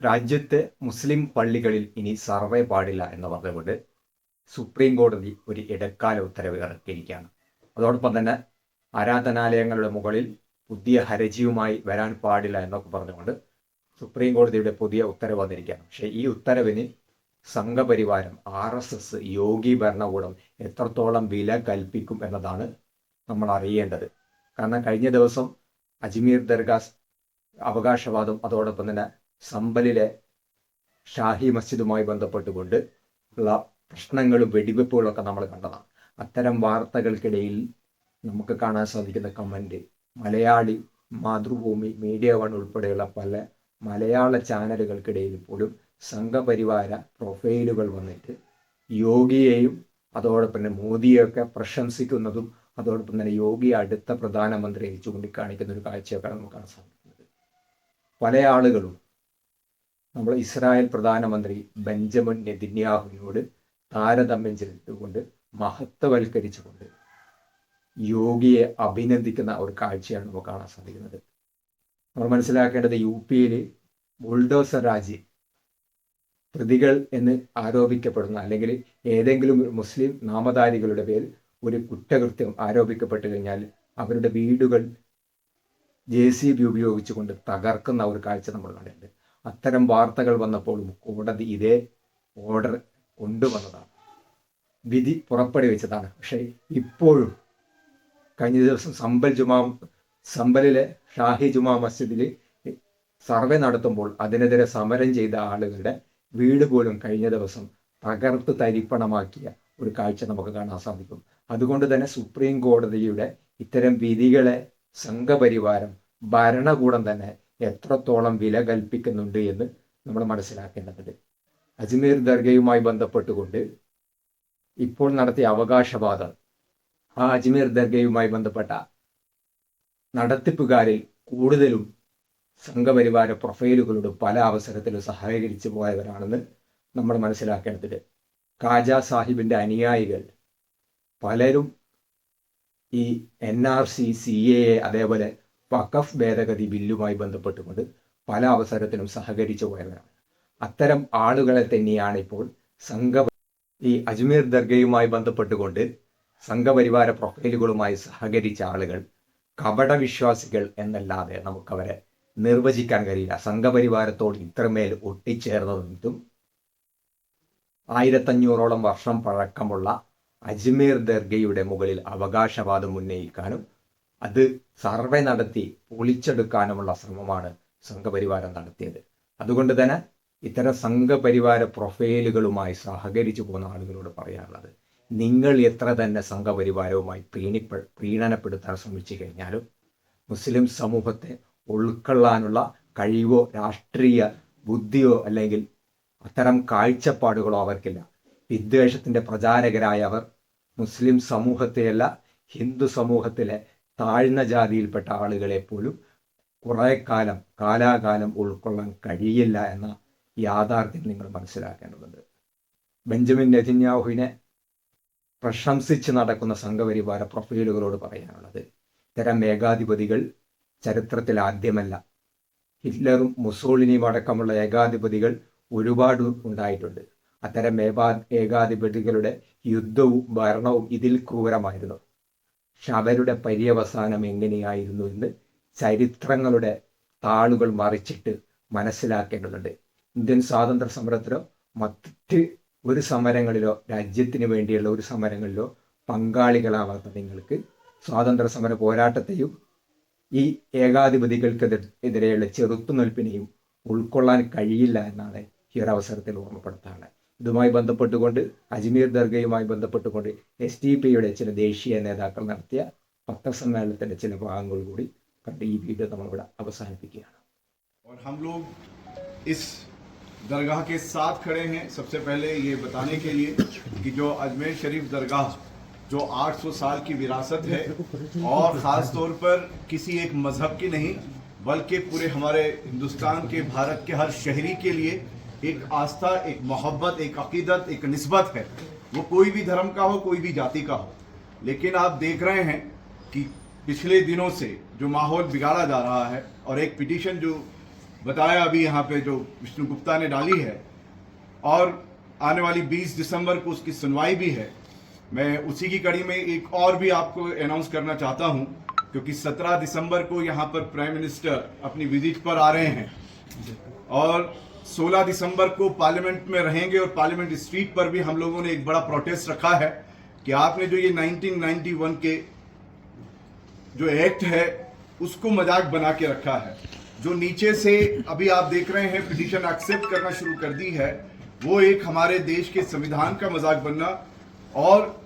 രാജ്യത്തെ മുസ്ലിം പള്ളികളിൽ ഇനി സർവേ പാടില്ല എന്ന് പറഞ്ഞുകൊണ്ട് സുപ്രീം കോടതി ഒരു ഇടക്കാല ഉത്തരവ് ഇറക്കിയിരിക്കുകയാണ്. അതോടൊപ്പം തന്നെ ആരാധനാലയങ്ങളുടെ മുകളിൽ പുതിയ ഹരജിയുമായി വരാൻ പാടില്ല എന്നൊക്കെ പറഞ്ഞുകൊണ്ട് സുപ്രീം കോടതിയുടെ പുതിയ ഉത്തരവ് വന്നിരിക്കുകയാണ്. പക്ഷേ ഈ ഉത്തരവിന് സംഘപരിവാരം ആർ എസ് എസ് യോഗി ഭരണകൂടം എത്രത്തോളം വില കൽപ്പിക്കും എന്നതാണ് നമ്മൾ അറിയേണ്ടത്. കാരണം കഴിഞ്ഞ ദിവസം അജ്മീർ ദർഗാസ് അവകാശവാദം അതോടൊപ്പം തന്നെ സമ്പലിലെ ഷാഹി മസ്ജിദുമായി ബന്ധപ്പെട്ടുകൊണ്ട് ഉള്ള പ്രശ്നങ്ങളും വെടിവെപ്പുകളും ഒക്കെ നമ്മൾ കണ്ടതാണ്. അത്തരം വാർത്തകൾക്കിടയിൽ നമുക്ക് കാണാൻ സാധിക്കുന്ന comment Malayali Mathrubhumi media one ഉൾപ്പെടെയുള്ള പല മലയാള ചാനലുകൾക്കിടയിൽ പോലും സംഘപരിവാര പ്രൊഫൈലുകൾ വന്നിട്ട് യോഗിയെയും അതോടൊപ്പം തന്നെ മോദിയെയൊക്കെ പ്രശംസിക്കുന്നതും അതോടൊപ്പം തന്നെ യോഗി അടുത്ത പ്രധാനമന്ത്രിയെ ചൂണ്ടിക്കാണിക്കുന്ന ഒരു കാഴ്ചയൊക്കെ നമുക്ക് കാണാൻ സാധിക്കുന്നത്. പല ആളുകളും നമ്മൾ ഇസ്രായേൽ പ്രധാനമന്ത്രി ബെഞ്ചമിൻ നെതിന്യാഹുവിനോട് താരതമ്യം ചെയ്തുകൊണ്ട് മഹത്വവൽക്കരിച്ചുകൊണ്ട് യോഗിയെ അഭിനന്ദിക്കുന്ന ഒരു കാഴ്ചയാണ് നമുക്ക് കാണാൻ സാധിക്കുന്നത്. നമ്മൾ മനസ്സിലാക്കേണ്ടത് യു പിയിൽ ബുൾഡോസർ രാജി പ്രതികൾ എന്ന് ആരോപിക്കപ്പെടുന്ന അല്ലെങ്കിൽ ഏതെങ്കിലും ഒരു മുസ്ലിം നാമധാരികളുടെ പേരിൽ ഒരു കുറ്റകൃത്യം ആരോപിക്കപ്പെട്ടു കഴിഞ്ഞാൽ അവരുടെ വീടുകൾ ജെ സി ബി ഉപയോഗിച്ചുകൊണ്ട് തകർക്കുന്ന ഒരു കാഴ്ച നമ്മൾ കണ്ടിട്ടുണ്ട്. അത്തരം വാർത്തകൾ വന്നപ്പോൾ കോടതി ഇതേ ഓർഡർ കൊണ്ടുവന്നതാണ്. വിധി പുറപ്പെടുവിച്ചതാണ്. പക്ഷേ ഇപ്പോഴും കഴിഞ്ഞ ദിവസം സമ്പൽ ജുമാ സമ്പലിലെ ഷാഹി ജുമാ മസ്ജിദിൽ സർവേ നടത്തുമ്പോൾ അതിനെതിരെ സമരം ചെയ്ത ആളുകളുടെ വീട് പോലും കഴിഞ്ഞ ദിവസം തകർത്ത് തരിപ്പണമാക്കിയ ഒരു കാഴ്ച നമുക്ക് കാണാൻ സാധിക്കും. അതുകൊണ്ട് തന്നെ സുപ്രീം കോടതിയുടെ ഇത്തരം വിധികളെ സംഘപരിവാരം ഭരണകൂടം തന്നെ എത്രത്തോളം വില കൽപ്പിക്കുന്നുണ്ട് എന്ന് നമ്മൾ മനസ്സിലാക്കേണ്ടതുണ്ട്. അജ്മീർ ദർഗയുമായി ബന്ധപ്പെട്ടുകൊണ്ട് ഇപ്പോൾ നടത്തിയ അവകാശവാദം ആ അജ്മീർ ദർഗയുമായി ബന്ധപ്പെട്ട നടത്തിപ്പുകാരിൽ കൂടുതലും സംഘപരിവാര പ്രൊഫൈലുകളോട് പല അവസരത്തിലും സഹകരിച്ചു പോയവരാണെന്ന് നമ്മൾ മനസ്സിലാക്കേണ്ടതുണ്ട്. കാജ സാഹിബിന്റെ അനുയായികൾ പലരും ഈ N R C C A അതേപോലെ വഖഫ് ഭേദഗതി ബില്ലുമായി ബന്ധപ്പെട്ടുകൊണ്ട് പല അവസരത്തിലും സഹകരിച്ചു പോയവരാണ്. അത്തരം ആളുകളെ തന്നെയാണ് ഇപ്പോൾ സംഘ ഈ അജ്മീർ ദർഗയുമായി ബന്ധപ്പെട്ടുകൊണ്ട് സംഘപരിവാര പ്രൊഫൈലുകളുമായി സഹകരിച്ച ആളുകൾ കപട വിശ്വാസികൾ എന്നല്ലാതെ നമുക്കവരെ നിർവചിക്കാൻ കഴിയില്ല. സംഘപരിവാരത്തോട് ഇത്രമേൽ ഒട്ടിച്ചേർന്നതും ആയിരത്തഞ്ഞൂറോളം വർഷം പഴക്കമുള്ള അജ്മീർ ദർഗയുടെ മുകളിൽ അവകാശവാദം ഉന്നയിക്കാനും അത് സർവേ നടത്തി പൊളിച്ചെടുക്കാനുമുള്ള ശ്രമമാണ് സംഘപരിവാരം നടത്തിയത്. അതുകൊണ്ട് തന്നെ ഇത്തരം സംഘപരിവാര പ്രൊഫൈലുകളുമായി സഹകരിച്ചു പോകുന്ന ആളുകളോട് പറയാനുള്ളത് നിങ്ങൾ എത്ര തന്നെ സംഘപരിവാരവുമായി പ്രീണിപ്പെ പ്രീണനപ്പെടുത്താൻ ശ്രമിച്ചു കഴിഞ്ഞാലും മുസ്ലിം സമൂഹത്തെ ഉൾക്കൊള്ളാനുള്ള കഴിവോ രാഷ്ട്രീയ ബുദ്ധിയോ അല്ലെങ്കിൽ അത്തരം കാഴ്ചപ്പാടുകളോ അവർക്കില്ല. വിദ്വേഷത്തിന്റെ പ്രചാരകരായ അവർ മുസ്ലിം സമൂഹത്തെയല്ല ഹിന്ദു സമൂഹത്തിലെ താഴ്ന്ന ജാതിയിൽപ്പെട്ട ആളുകളെ പോലും കുറെ കാലം കാലാകാലം ഉൾക്കൊള്ളാൻ കഴിയില്ല എന്ന യാഥാർത്ഥ്യം നിങ്ങൾ മനസ്സിലാക്കേണ്ടതുണ്ട്. ബെഞ്ചമിൻ നെതിന്യാഹുവിനെ പ്രശംസിച്ച് നടക്കുന്ന സംഘപരിവാര പ്രൊഫൈലുകളോട് പറയാനുള്ളത് ഇത്തരം ഏകാധിപതികൾ ചരിത്രത്തിൽ ആദ്യമല്ല. ഹിറ്റ്ലറും മുസോളിനിയും അടക്കമുള്ള ഏകാധിപതികൾ ഒരുപാട് ഉണ്ടായിട്ടുണ്ട്. അത്തരം ഏകാധിപതികളുടെ യുദ്ധവും ഭരണവും ഇതിൽ ക്രൂരമായിരുന്നു. പക്ഷെ അവരുടെ പര്യവസാനം എങ്ങനെയായിരുന്നു എന്ന് ചരിത്രങ്ങളുടെ താളുകൾ മറിച്ചിട്ട് മനസ്സിലാക്കേണ്ടതുണ്ട്. ഇന്ത്യൻ സ്വാതന്ത്ര്യ സമരത്തിലോ മറ്റ് ഒരു സമരങ്ങളിലോ രാജ്യത്തിന് വേണ്ടിയുള്ള ഒരു സമരങ്ങളിലോ പങ്കാളികളാവാത്ത നിങ്ങൾക്ക് സ്വാതന്ത്ര്യ സമര പോരാട്ടത്തെയും ഈ ഏകാധിപതികൾക്കെതിരെയുള്ള ചെറുത്തുനിൽപ്പിനെയും ഉൾക്കൊള്ളാൻ കഴിയില്ല എന്നാണ് ഈ ഒരു അവസരത്തിൽ ഓർമ്മപ്പെടുത്താനുള്ളത് ഇതുമായി ബന്ധപ്പെട്ടുകൊണ്ട് അജ്മീർ ദർഗയുമായി ബന്ധപ്പെട്ടുകൊണ്ട് എസ് ഡി പിയുടെ ചില ദേശീയ നേതാക്കൾ നടത്തിയ പത്രസമ്മേളനത്തിന്റെ ചില ഭാഗങ്ങൾ കൂടി കണ്ട് ഈ വീഡിയോ നമ്മളിവിടെ അവസാനിപ്പിക്കുകയാണ് और हम लोग इस दरगाह के साथ खड़े हैं सबसे पहले ये बताने के लिए कि जो अजमेर शरीफ दरगाह जो 800 साल की विरासत है और ख़ास तौर पर किसी एक मज़हब की नहीं बल्कि पूरे हमारे हिंदुस्तान के भारत के हर शहरी के लिए एक आस्था, एक मोहब्बत, एक अकीदत, एक नस्बत है। वो कोई भी धर्म का हो, कोई भी जाति का हो। लेकिन आप देख रहे हैं कि पिछले दिनों से जो माहौल बिगाड़ा जा रहा है और एक पिटीशन जो बताया अभी यहाँ पे जो विष्णु गुप्ता ने डाली है, और आने वाली 20 दिसंबर को उसकी सुनवाई भी है, मैं उसी की कड़ी में एक और भी आपको अनाउंस करना चाहता हूँ, क्योंकि 17 दिसंबर को यहाँ पर प्राइम मिनिस्टर अपनी विज़िट पर आ रहे हैं। और 16 दिसंबर को पार्लियामेंट में रहेंगे और पार्लियामेंट स्ट्रीट पर भी हम लोगों ने एक बड़ा प्रोटेस्ट रखा है कि आपने जो ये 1991 के जो एक्ट है, उसको मज़ाक बना के रखा है। जो नीचे से अभी आप देख रहे हैं पिटीशन एक्सेप्ट करना शुरू कर दी है, वो एक हमारे देश के संविधान का मज़ाक बनना और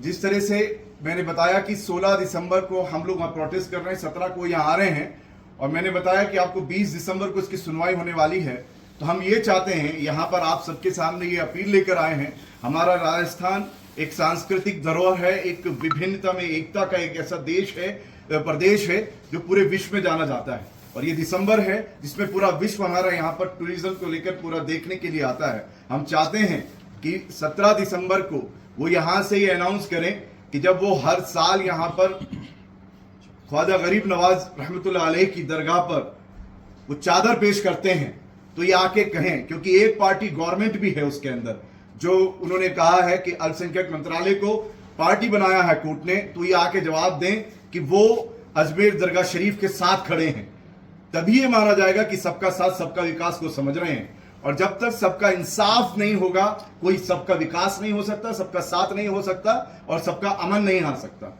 जिस तरह से मैंने बताया कि 16 दिसंबर को हम लोग वहाँ प्रोटेस्ट कर रहे हैं 17 को यहाँ आ रहे हैं और मैंने बताया कि आपको 20 दिसंबर को इसकी सुनवाई होने वाली है। तो हम ये चाहते हैं, यहाँ पर आप सबके सामने ये अपील लेकर आए हैं। हमारा राजस्थान एक सांस्कृतिक धरोहर है, एक विभिन्नता में एकता का एक ऐसा देश है प्रदेश है, जो पूरे विश्व में जाना जाता है। और ये दिसंबर है, जिसमें पूरा विश्व हमारा यहाँ पर टूरिज़्म को लेकर पूरा देखने के लिए आता है। हम चाहते हैं कि 17 दिसंबर को वो यहाँ से ये अनाउंस करें कि जब वो हर साल यहाँ पर ख्वाजा गरीब नवाज़ अलैह की दरगाह पर वो चादर पेश करते हैं। तो ये आके कहें, क्योंकि एक पार्टी गवर्नमेंट भी है उसके अंदर, जो उन्होंने कहा है कि अल्पसंख्यक मंत्रालय को पार्टी बनाया है कोर्ट ने तो ये आके जवाब दें कि वो अजमेर दरगाह शरीफ के साथ खड़े हैं। तभी ये माना जाएगा कि सबका साथ, सबका विकास को समझ रहे हैं। और जब तक सबका इंसाफ नहीं होगा, कोई सबका विकास नहीं हो सकता, सबका साथ नहीं हो सकता, और सबका अमन नहीं आ सकता।